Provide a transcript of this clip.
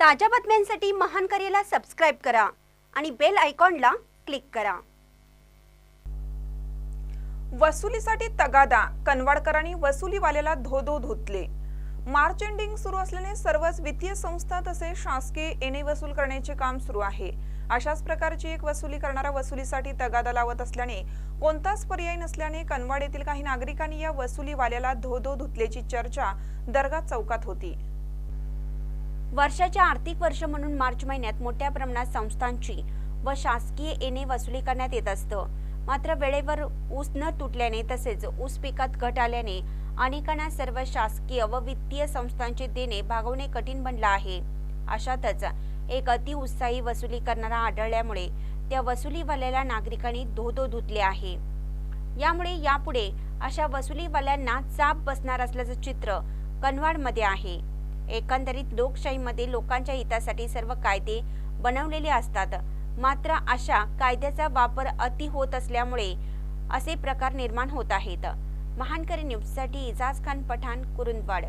ताज्या बातम्यांसाठी महान करेला सबस्क्राईब करा आणि बेल आयकॉनला क्लिक करा. वसुलीसाठी तगादा कनवाडकरांनी वसुलीवाल्याला धोधो धुतले. मार्च एंडिंग सुरू असल्याने सर्वच वित्तीय संस्था तसेच शासकीय एने वसूल करण्याचे काम सुरू आहे. अशाच प्रकारची एक वसुली करणारा वसुलीसाठी तगादा लावत असल्याने कोणताच पर्याय नसल्याने कनवाड येथील काही नागरिकांनी या वसुलीवाल्याला धोधो धुतल्याची चर्चा दर्गा चौकात होती. वर्षाच्या आर्थिक वर्ष म्हणून मार्च महिन्यात मोठ्या प्रमाणात संस्थांची व शासकीय येणे वसुली करण्यात येत असतं. मात्र वेळेवर ऊस न तुटल्याने तसेच ऊस पिकात घट आल्याने अनेकांना सर्व शासकीय व वित्तीय संस्थांचे देणे भागवणे कठीण बनलं आहे. अशातच एक अतिउत्साही वसुली करणारा आढळल्यामुळे त्या वसुलीवाल्याला नागरिकांनी धोधो धुतले आहे. यामुळे यापुढे अशा वसुलीवाल्यांना चाप बसणार असल्याचं चित्र कनवाडमध्ये आहे. एकंदरीत लोकशाहीमध्ये लोकांच्या हितासाठी सर्व कायदे बनवलेले असतात. मात्र अशा कायद्याचा वापर अति होत असल्यामुळे असे प्रकार निर्माण होत आहेत. महानकरी न्यूजसाठी इजाज खान पठाण कुरुंदवाड.